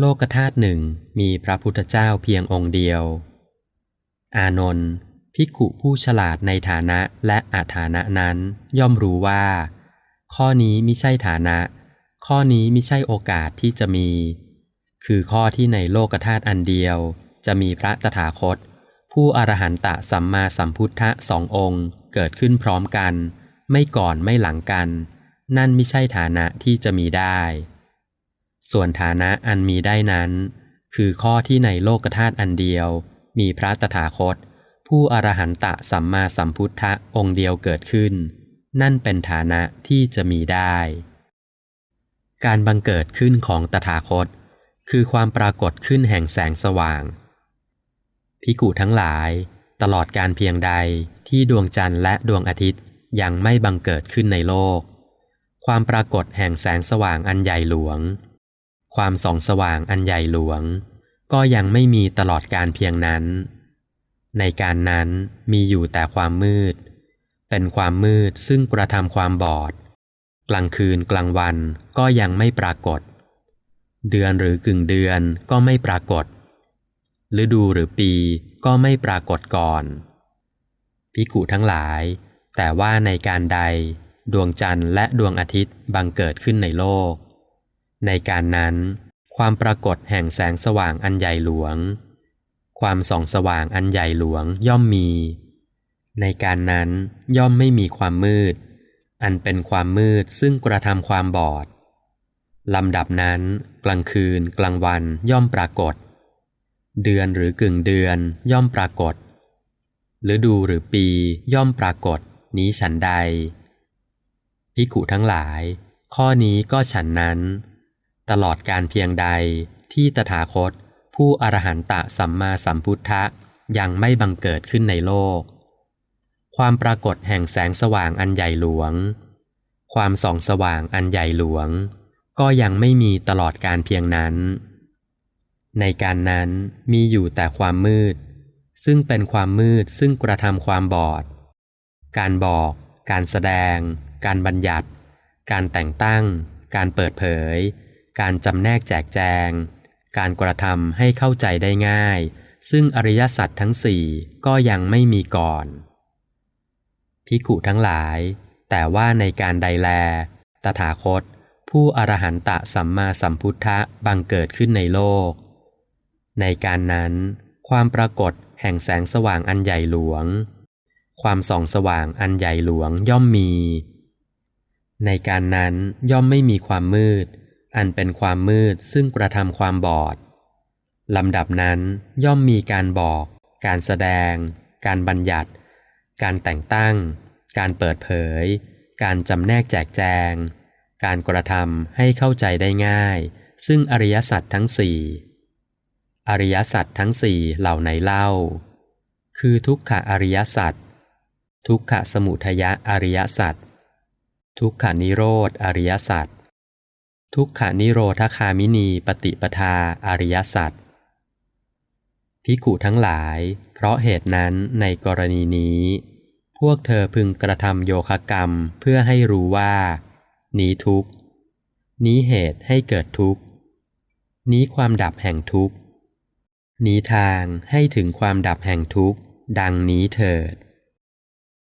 โลกธาตุหนึ่งมีพระพุทธเจ้าเพียงองค์เดียว อานนท์ภิกขุผู้ฉลาดในฐานะและอาฐานะนั้นย่อมรู้ว่า ข้อนี้ไม่ใช่ฐานะ ข้อนี้ไม่ใช่โอกาสที่จะมี คือข้อที่ในโลกธาตุอันเดียว จะมีพระตถาคต ผู้อรหันตะสัมมาสัมพุทธะสององค์เกิดขึ้นพร้อมกัน ไม่ก่อนไม่หลังกัน นั่นไม่ใช่ฐานะที่จะมีได้ ส่วนฐานะอันมีได้นั้น คือข้อที่ในโลกธาตุอันเดียว มีพระตถาคต ผู้อรหันตะสัมมาสัมพุทธะองค์เดียวเกิดขึ้น นั่นเป็นฐานะที่จะมีได้ การบังเกิดขึ้นของตถาคต คือความปรากฏขึ้นแห่งแสงสว่าง พิกุทั้งหลาย ตลอดการเพียงใดที่ดวงจันทร์และดวงอาทิตย์ยังไม่บังเกิดขึ้นในโลก ความปรากฏแห่งแสงสว่างอันใหญ่หลวง ความส่องสว่างอันใหญ่หลวง ก็ยังไม่มีตลอดการเพียงนั้น ในการนั้นมีอยู่แต่ความมืด เป็นความมืดซึ่งกระทำความบอด กลางคืนกลางวันก็ยังไม่ปรากฏ เดือนหรือกึ่งเดือนก็ไม่ปรากฏฤดูหรือปีก็ไม่ปรากฏก่อนพิกุทั้งหลาย แต่ว่าในการใด ดวงจันทร์และดวงอาทิตย์บังเกิดขึ้นในโลก ในการนั้น ความปรากฏแห่งแสงสว่างอันใหญ่หลวง ความส่องสว่างอันใหญ่หลวงย่อมมี ในการนั้นย่อมไม่มีความมืด อันเป็นความมืดซึ่งกระทำความบอดลำดับนั้น กลางคืน กลางวันย่อมปรากฏ เดือนหรือกึ่งเดือนย่อมปรากฏฤดูหรือปีย่อมปรากฏ นี้ฉันใดพิกุทั้งหลาย ข้อนี้ก็ฉันนั้น ตลอดการเพียงใดที่ตถาคต ผู้อรหันตะสัมมาสัมพุทธะยังไม่บังเกิดขึ้นในโลก ความปรากฏแห่งแสงสว่างอันใหญ่หลวง ความส่องสว่างอันใหญ่หลวง ก็ยังไม่มีตลอดการเพียงนั้น ในการนั้นมีอยู่แต่ความมืด ซึ่งเป็นความมืดซึ่งกระทำความบอด การบอก การแสดง การบัญญัติ การแต่งตั้ง การเปิดเผย การจำแนกแจกแจง การกระทำให้เข้าใจได้ง่าย ซึ่งอริยสัจทั้งสี่ก็ยังไม่มีก่อน พิกุทั้งหลาย แต่ว่าในการใดแล ตถาคต ผู้อรหันตะสัมมาสัมพุทธะบังเกิดขึ้นในโลก ในการนั้น ความปรากฏแห่งแสงสว่างอันใหญ่หลวง ความส่องสว่างอันใหญ่หลวงย่อมมี ในการนั้นย่อมไม่มีความมืด อันเป็นความมืดซึ่งกระทำความบอดลำดับนั้นย่อมมีการบอก การแสดง การบัญญัติ การแต่งตั้ง การเปิดเผย การจำแนกแจกแจง การกระทำให้เข้าใจได้ง่าย ซึ่งอริยสัจทั้งสี่อริยสัจทั้งสี่เหล่าไหนเล่า คือทุกขะอริยสัจทุกขะสมุทยอริยสัจทุกขานิโรธอริยสัจ ทุกขานิโรธคามินีปฏิปทาอริยสัจพิกุทั้งหลาย เพราะเหตุนั้นในกรณีนี้ พวกเธอพึงกระทำโยคะกรรมเพื่อให้รู้ว่า นี้ทุกข์นี้เหตุให้เกิดทุกข์นี้ความดับแห่งทุกข์นี้ทางให้ถึงความดับแห่งทุกข์ดังนี้เถิด